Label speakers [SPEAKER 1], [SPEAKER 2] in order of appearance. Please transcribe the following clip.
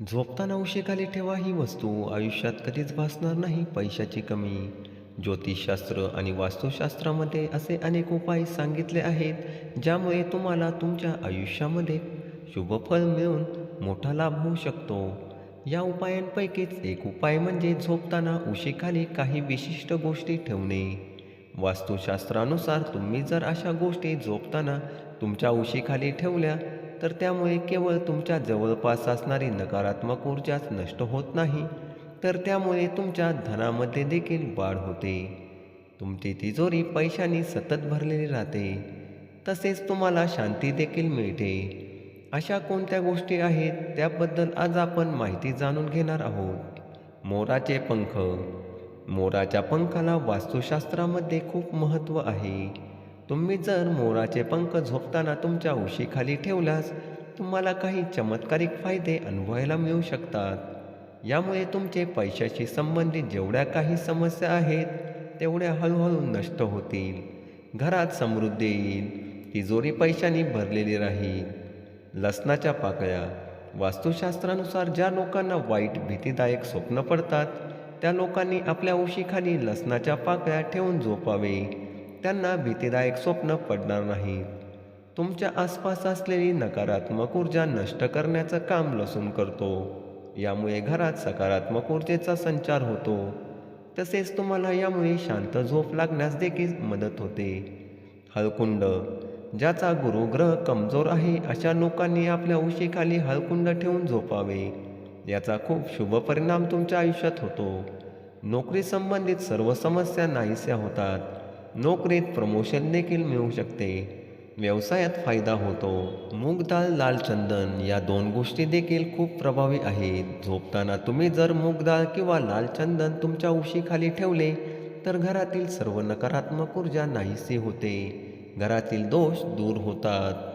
[SPEAKER 1] झोपताना उशेखाली ठेवा ही वस्तू. आयुष्यात कधीच भासणार नाही पैशाची कमी. ज्योतिषशास्त्र आणि वास्तुशास्त्रामध्ये असे अनेक उपाय सांगितले आहेत ज्यामुळे तुम्हाला तुमच्या आयुष्यामध्ये शुभफल मिळून मोठा लाभ होऊ शकतो. या उपायांपैकीच एक उपाय म्हणजे झोपताना उशीखाली काही विशिष्ट गोष्टी ठेवणे. वास्तुशास्त्रानुसार तुम्ही जर अशा गोष्टी झोपताना तुमच्या उशीखाली ठेवल्या तर त्यामुळे केवळ तुमच्या जवळपास असणारी नकारात्मक ऊर्जाच नष्ट होत नाही तर त्यामुळे तुमच्या धनामध्ये देखील वाढ होते. तुमची तिजोरी पैशाने सतत भरलेली राहते. तसेच तुम्हाला शांती देखील मिळते. अशा कोणत्या गोष्टी आहेत त्याबद्दल आज आपण माहिती जाणून घेणार आहोत. मोराचे पंख. मोराच्या पंखाला वास्तुशास्त्रामध्ये खूप महत्त्व आहे. तुम्ही जर मोराचे पंख झोपताना तुमच्या उशीखाली ठेवल्यास तुम्हाला काही चमत्कारिक फायदे अनुभवायला मिळू शकतात. यामुळे तुमचे पैशाशी संबंधित जेवढ्या काही समस्या आहेत तेवढ्या हळूहळू नष्ट होतील. घरात समृद्धी येईल तिजोरी पैशांनी भरलेली राहील. लसणाच्या पाकळ्या वास्तुशास्त्रानुसार ज्या लोकांना वाईट भीतीदायक स्वप्न पडतात त्या लोकांनी आपल्या उशीखाली लसणाच्या पाकळ्या ठेवून झोपावे. त्यांना भीतीदायक स्वप्न पडणार नाही तुमच्या आसपास असलेली नकारात्मक ऊर्जा नष्ट करण्याचं काम लसून करतो. यामुळे घरात सकारात्मक ऊर्जेचा संचार होतो. तसेच तुम्हाला यामुळे शांत झोप लागण्यास देखील मदत होते. हळकुंड ज्याचा गुरुग्रह कमजोर आहे अशा लोकांनी आपल्या उशीखाली हळकुंड ठेवून झोपावे. याचा खूप शुभ परिणाम तुमच्या आयुष्यात होतो. नोकरी संबंधित सर्व समस्या नाहीशा होतात. नोकरीत प्रमोशन देखील मिळू शकते. व्यवसायात फायदा होतो. मूग डाळ लाल चंदन या दोन गोष्टी देखील खूप प्रभावी आहेत. झोपताना तुम्ही जर मूग किंवा लाल चंदन तुमच्या उशीखाली ठेवले तर घरातील सर्व नकारात्मक ऊर्जा नाहीसे होते. घरातील दोष दूर होतात.